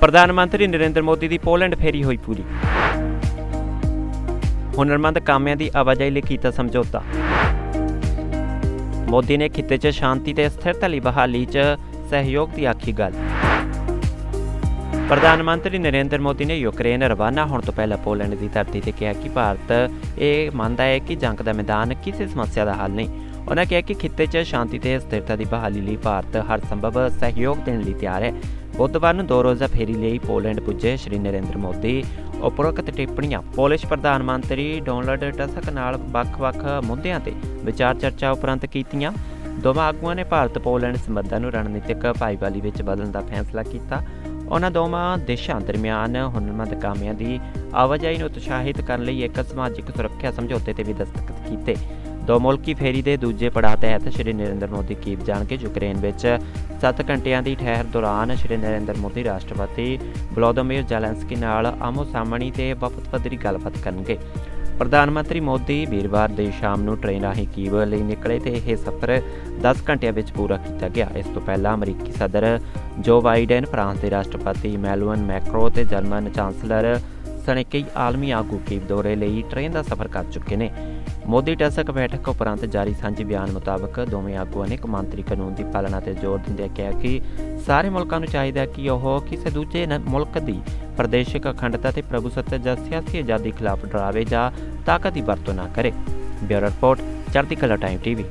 ਪ੍ਰਧਾਨ ਮੰਤਰੀ ਨਰਿੰਦਰ ਮੋਦੀ ਦੀ ਪੋਲੈਂਡ ਫੇਰੀ ਹੋਈ ਪੂਰੀ। ਹੁਨਰਮੰਦ ਕਾਮਿਆਂ ਦੀ ਆਵਾਜਾਈ ਲਈ ਕੀਤਾ ਸਮਝੌਤਾ। ਮੋਦੀ ਨੇ ਖਿੱਤੇ 'ਚ ਸ਼ਾਂਤੀ ਤੇ ਸਥਿਰਤਾ ਲਈ ਬਹਾਲੀ 'ਚ ਸਹਿਯੋਗ ਦੀ ਆਖੀ ਗੱਲ। ਪ੍ਰਧਾਨ ਮੰਤਰੀ ਨਰਿੰਦਰ ਮੋਦੀ ਨੇ ਯੂਕਰੇਨ ਰਵਾਨਾ ਹੋਣ ਤੋਂ ਪਹਿਲਾਂ ਪੋਲੈਂਡ ਦੀ ਧਰਤੀ ਤੇ ਕਿਹਾ ਕਿ ਭਾਰਤ ਇਹ ਮੰਨਦਾ ਹੈ ਕਿ ਜੰਗ ਦਾ ਮੈਦਾਨ ਕਿਸੇ ਸਮੱਸਿਆ ਦਾ ਹੱਲ ਨਹੀਂ। ਉਹਨਾਂ ਕਿਹਾ ਕਿ ਖਿੱਤੇ 'ਚ ਸ਼ਾਂਤੀ ਤੇ ਸਥਿਰਤਾ ਦੀ ਬਹਾਲੀ ਲਈ ਭਾਰਤ ਹਰ ਸੰਭਵ ਸਹਿਯੋਗ ਦੇਣ ਲਈ ਤਿਆਰ ਹੈ। ਬੁੱਧਵਾਰ ਨੂੰ ਦੋ ਰੋਜ਼ਾ ਫੇਰੀ ਲਈ ਪੋਲੈਂਡ ਪੁੱਜੇ ਸ਼੍ਰੀ ਨਰਿੰਦਰ ਮੋਦੀ। ਉਪਰੋਕਤ ਟਿੱਪਣੀਆਂ, ਪੋਲਿਸ਼ ਪ੍ਰਧਾਨ ਮੰਤਰੀ ਡੋਨਲਡ ਟਸਕ ਨਾਲ ਵੱਖ-ਵੱਖ ਮੁੱਦਿਆਂ ਤੇ ਵਿਚਾਰ ਚਰਚਾ ਉਪਰੰਤ ਕੀਤੀਆਂ। ਦੋਵਾਂ ਆਗੂਆਂ ਨੇ ਭਾਰਤ ਪੋਲੈਂਡ ਸੰਬੰਧਾਂ ਨੂੰ ਰਣਨੀਤਿਕ ਭਾਈਵਾਲੀ ਵਿੱਚ ਬਦਲਣ ਦਾ ਫੈਸਲਾ ਕੀਤਾ। ਉਹਨਾਂ ਦੋਵਾਂ ਦੇਸ਼ਾਂ ਦਰਮਿਆਨ ਹੁਨਰਮੰਦ ਕਾਮਿਆਂ ਦੀ ਆਵਾਜਾਈ ਨੂੰ ਉਤਸ਼ਾਹਿਤ ਕਰਨ ਲਈ ਇੱਕ ਸਮਾਜਿਕ ਸੁਰੱਖਿਆ ਸਮਝੌਤੇ ਤੇ ਵੀ ਦਸਤਖਤ ਕੀਤੇ। ਦੋ ਮੁਲਕੀ ਫੇਰੀ ਦੇ ਦੂਜੇ ਪੜਾਅ ਤਹਿਤ ਸ਼੍ਰੀ ਨਰਿੰਦਰ ਮੋਦੀ ਕੀਵ ਜਾਣ ਕੇ ਯੂਕਰੇਨ ਵਿੱਚ 7 ਘੰਟਿਆਂ ਦੀ ਠਹਿਰ ਦੌਰਾਨ ਸ਼੍ਰੀ ਨਰਿੰਦਰ ਮੋਦੀ ਰਾਸ਼ਟਰਪਤੀ ਵਲੋਦੀਮੀਰ ਜ਼ੈਲੈਂਸਕੀ ਨਾਲ ਆਮੋ ਸਾਹਮਣੀ ਤੇ ਵਫਦ ਪੱਧਰੀ ਗੱਲਬਾਤ ਕਰਨਗੇ। ਪ੍ਰਧਾਨ ਮੰਤਰੀ ਮੋਦੀ ਵੀਰਵਾਰ ਦੇ ਸ਼ਾਮ ਨੂੰ ਟ੍ਰੇਨ ਰਾਹੀਂ ਕੀਵ ਲਈ ਨਿਕਲੇ ਤੇ ਇਹ ਸਫ਼ਰ 10 ਘੰਟਿਆਂ ਵਿੱਚ ਪੂਰਾ ਕੀਤਾ ਗਿਆ। ਇਸ ਤੋਂ ਪਹਿਲਾਂ ਅਮਰੀਕੀ ਸਦਰ ਜੋ ਬਾਈਡਨ, ਫਰਾਂਸ ਦੇ ਰਾਸ਼ਟਰਪਤੀ ਇਮੈਨੂਅਲ ਮੈਕਰੋ ਤੇ ਜਰਮਨ ਚਾਂਸਲਰ ਸਣੇ ਕਈ ਆਲਮੀ ਆਗੂ ਕੀਵ ਦੌਰੇ ਲਈ ਟ੍ਰੇਨ ਦਾ ਸਫ਼ਰ ਕਰ ਚੁੱਕੇ ਨੇ। ਮੋਦੀ ਟੈਸਕ ਬੈਠਕ ਉਪਰੰਤ ਜਾਰੀ ਸਾਂਝੇ ਬਿਆਨ ਮੁਤਾਬਕ ਦੋਵੇਂ ਆਗੂਆਂ ਨੇ ਕਮਾਂਤਰੀ ਕਾਨੂੰਨ ਦੀ ਪਾਲਣਾ ਤੇ ਜ਼ੋਰ ਦਿੰਦਿਆਂ ਕਿਹਾ ਕਿ ਸਾਰੇ ਮੁਲਕਾਂ ਨੂੰ ਚਾਹੀਦਾ ਕਿ ਉਹ ਕਿਸੇ ਦੂਜੇ ਮੁਲਕ ਦੀ ਪ੍ਰਦੇਸ਼ਿਕ ਅਖੰਡਤਾ ਤੇ ਪ੍ਰਭੂਸੱਤਾ ਜਾਂ ਸਿਆਸੀ ਆਜ਼ਾਦੀ ਖਿਲਾਫ ਡਰਾਵੇ ਜਾਂ ਤਾਕਤ ਦੀ ਵਰਤੋਂ ਨਾ ਕਰੇ। ਬਿਊਰੋ ਰਿਪੋਰਟ, ਚੜ੍ਹਦੀ ਕਲਾ ਟਾਈਮ ਟੀਵੀ।